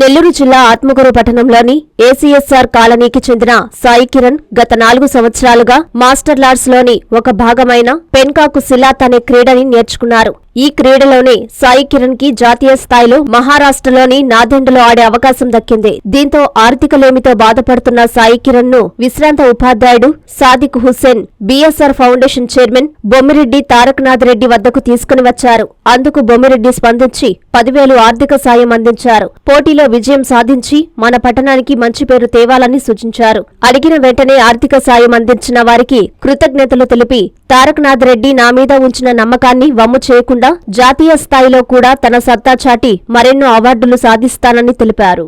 నెల్లూరు జిల్లా ఆత్మకూరు పట్టణంలోని ఏసీఎస్ఆర్ కాలనీకి చెందిన సాయి కిరణ్ గత నాలుగు సంవత్సరాలుగా మాస్టర్లోని ఒక భాగమైన పెన్కాకు సిలాత్ అనే క్రీడని నేర్చుకున్నారు. ఈ క్రీడలోనే సాయి కిరణ్కి జాతీయ స్థాయిలో మహారాష్ట్రలోని నాదెండలో ఆడే అవకాశం దక్కింది. దీంతో ఆర్థిక లేమితో బాధపడుతున్న సాయి కిరణ్ను విశ్రాంత ఉపాధ్యాయుడు Sadiq Hussain BSR foundation chairman Bommireddy Tarakanath Reddy వద్దకు తీసుకుని వచ్చారు. అందుకు బొమ్మిరెడ్డి స్పందించి పదివేలు ఆర్థిక సాయం అందించారు. పోటీలో విజయం సాధించి మన పట్టణానికి మంచి పేరు తేవాలని సూచించారు. అడిగిన వెంటనే ఆర్థిక సాయం అందించిన వారికి కృతజ్ఞతలు తెలిపి తారకనాథ్ రెడ్డి నా మీద ఉంచిన నమ్మకాన్ని వమ్ము చేయకుండా జాతీయ స్థాయిలో కూడా తన సత్తా చాటి మరెన్నో అవార్డులు సాధిస్తానని తెలిపారు.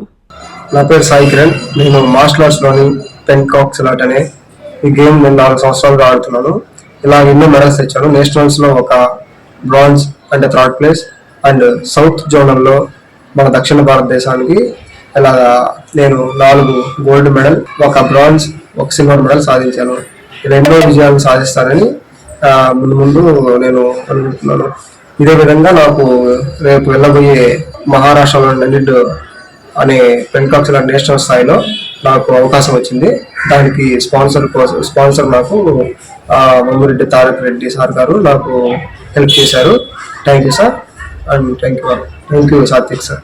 నా పేరు సాయి కిరణ్. నేను మార్షల్ ఆర్ట్స్లోని పెన్ కాక్స్ లాట్ అనే ఈ గేమ్ నేను నాలుగు సంవత్సరాలుగా ఆడుతున్నాను. ఇలా ఎన్నో మెడల్స్ తెచ్చాను. నేషనల్స్లో ఒక బ్రాంజ్ అంటే థర్డ్ ప్లేస్ అండ్ సౌత్ జోనల్లో మన దక్షిణ భారతదేశానికి ఇలా నేను నాలుగు గోల్డ్ మెడల్ ఒక బ్రాంజ్ ఒక సిల్వర్ మెడల్ సాధించాను. ఇలా విజయాలు సాధిస్తానని ముందు ముందు నేను అనుకుంటున్నాను. ఇదే విధంగా నాకు రేపు వెళ్ళబోయే మహారాష్ట్రలో నెల్లిడ్ అనే పెన్కాక్స్ నేషనల్ స్థాయిలో నాకు అవకాశం వచ్చింది. దానికి స్పాన్సర్ కోసం స్పాన్సర్ నాకు మమ్మిరెడ్డి తారక్ రెడ్డి సార్ గారు నాకు హెల్ప్ చేశారు. Thank you sir. And thank you thank you Satvik sir.